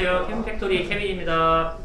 안녕하세요. 캠팩토리 케빈입니다.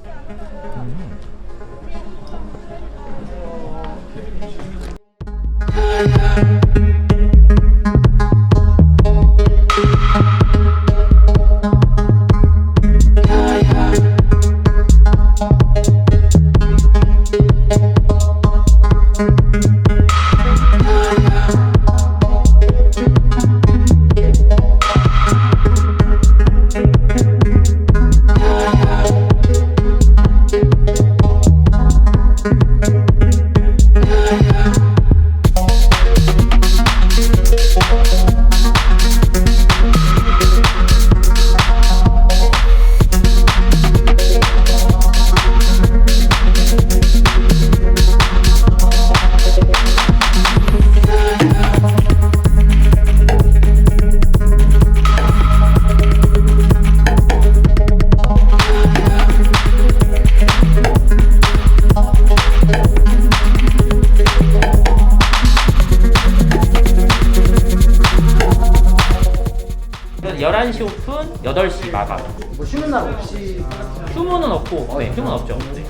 마감. 뭐 쉬는 날 없이 휴무는 없고, 네, 휴무는 없죠. 네.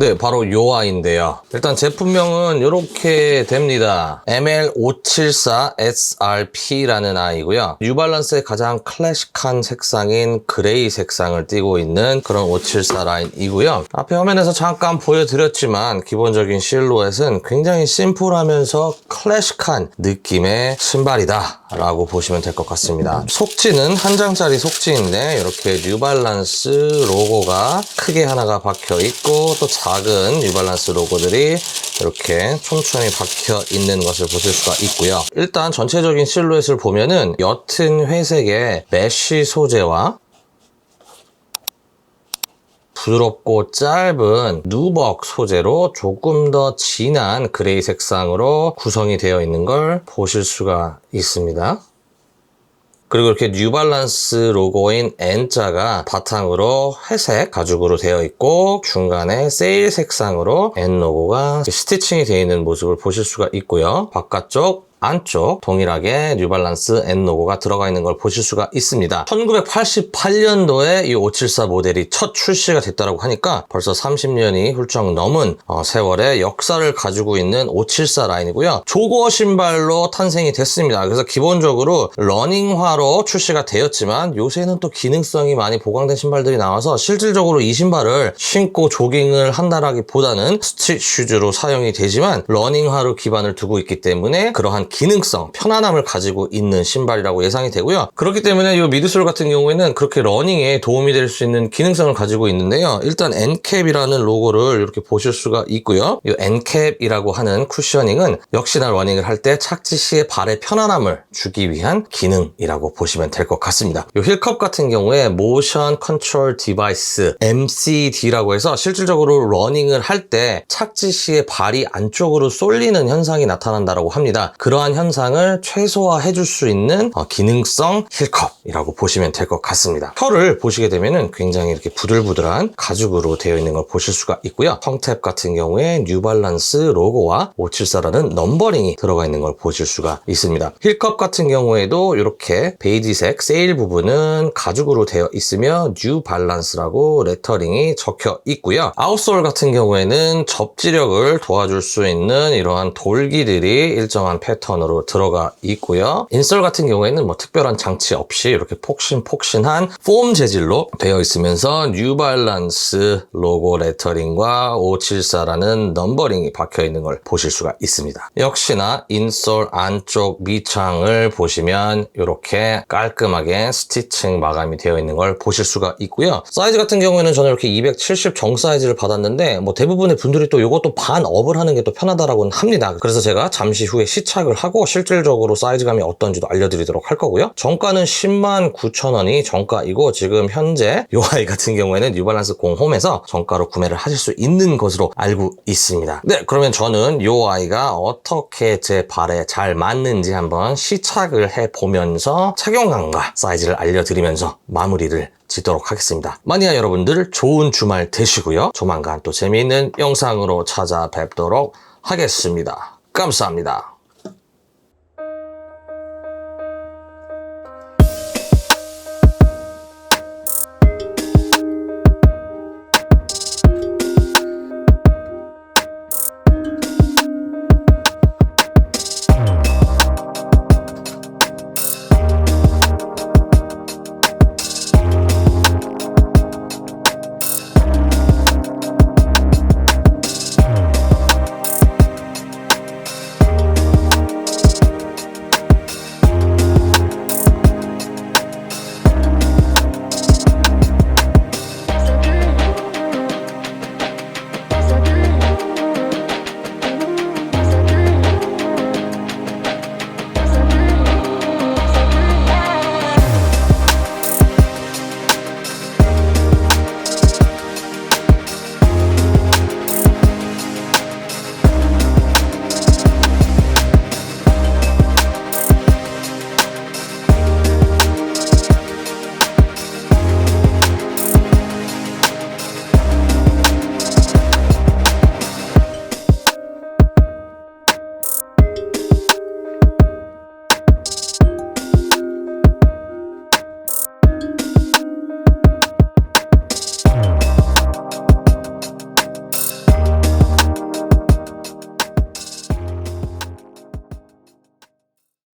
네, 바로 요 아이인데요. 일단 제품명은 이렇게 됩니다. ML574SRP라는 아이고요. 뉴발란스의 가장 클래식한 색상인 그레이 색상을 띠고 있는 그런 574 라인이고요. 앞에 화면에서 잠깐 보여드렸지만 기본적인 실루엣은 굉장히 심플하면서 클래식한 느낌의 신발이다 라고 보시면 될 것 같습니다. 속지는 한 장짜리 속지인데 이렇게 뉴발란스 로고가 크게 하나가 박혀 있고 또 작은 뉴발란스 로고들이 이렇게 촘촘히 박혀 있는 것을 보실 수가 있고요. 일단 전체적인 실루엣을 보면은 옅은 회색의 메쉬 소재와 부드럽고 짧은 누벅 소재로 조금 더 진한 그레이 색상으로 구성이 되어 있는 걸 보실 수가 있습니다. 그리고 이렇게 뉴발란스 로고인 N자가 바탕으로 회색 가죽으로 되어 있고 중간에 세일 색상으로 N 로고가 스티칭이 되어 있는 모습을 보실 수가 있고요. 바깥쪽 안쪽 동일하게 뉴발란스 N 로고가 들어가 있는 걸 보실 수가 있습니다. 1988년도에 이 574 모델이 첫 출시가 됐다고 하니까 벌써 30년이 훌쩍 넘은 어, 세월의 역사를 가지고 있는 574 라인이고요. 조거 신발로 탄생이 됐습니다. 그래서 기본적으로 러닝화로 출시가 되었지만 요새는 또 기능성이 많이 보강된 신발들이 나와서 실질적으로 이 신발을 신고 조깅을 한다라기보다는 스트릿 슈즈로 사용이 되지만 러닝화로 기반을 두고 있기 때문에 그러한 기능성, 편안함을 가지고 있는 신발이라고 예상이 되고요. 그렇기 때문에 이 미드솔 같은 경우에는 그렇게 러닝에 도움이 될 수 있는 기능성을 가지고 있는데요. 일단 엔캡이라는 로고를 이렇게 보실 수가 있고요. 이 엔캡이라고 하는 쿠셔닝은 역시나 러닝을 할 때 착지 시에 발의 편안함을 주기 위한 기능이라고 보시면 될 것 같습니다. 이 힐컵 같은 경우에 모션 컨트롤 디바이스 MCD라고 해서 실질적으로 러닝을 할 때 착지 시에 발이 안쪽으로 쏠리는 현상이 나타난다고 합니다. 그 러한 현상을 최소화해 줄 수 있는 어, 기능성 힐컵이라고 보시면 될 것 같습니다. 혀를 보시게 되면은 굉장히 이렇게 부들부들한 가죽으로 되어 있는 걸 보실 수가 있고요. 텅탭 같은 경우에 뉴발란스 로고와 574라는 넘버링이 들어가 있는 걸 보실 수가 있습니다. 힐컵 같은 경우에도 이렇게 베이지색 세일 부분은 가죽으로 되어 있으며 뉴발란스라고 레터링이 적혀 있고요. 아웃솔 같은 경우에는 접지력을 도와줄 수 있는 이러한 돌기들이 일정한 패턴 으로 들어가 있고요. 인솔 같은 경우에는 뭐 특별한 장치 없이 이렇게 폭신폭신한 폼 재질로 되어 있으면서 뉴발란스 로고 레터링과 574라는 넘버링이 박혀 있는 걸 보실 수가 있습니다. 역시나 인솔 안쪽 밑창을 보시면 이렇게 깔끔하게 스티칭 마감이 되어 있는 걸 보실 수가 있고요. 사이즈 같은 경우에는 저는 이렇게 270 정 사이즈를 받았는데 뭐 대부분의 분들이 또 이것도 반 업을 하는 게 또 편하다라고는 합니다. 그래서 제가 잠시 후에 시착을 하고 실질적으로 사이즈감이 어떤지도 알려드리도록 할 거고요. 정가는 10만 9천 원이 정가이고 지금 현재 이 아이 같은 경우에는 뉴발란스 공홈에서 정가로 구매를 하실 수 있는 것으로 알고 있습니다. 네, 그러면 저는 이 아이가 어떻게 제 발에 잘 맞는지 한번 시착을 해 보면서 착용감과 사이즈를 알려드리면서 마무리를 짓도록 하겠습니다. 마니아 여러분들 좋은 주말 되시고요. 조만간 또 재미있는 영상으로 찾아뵙도록 하겠습니다. 감사합니다.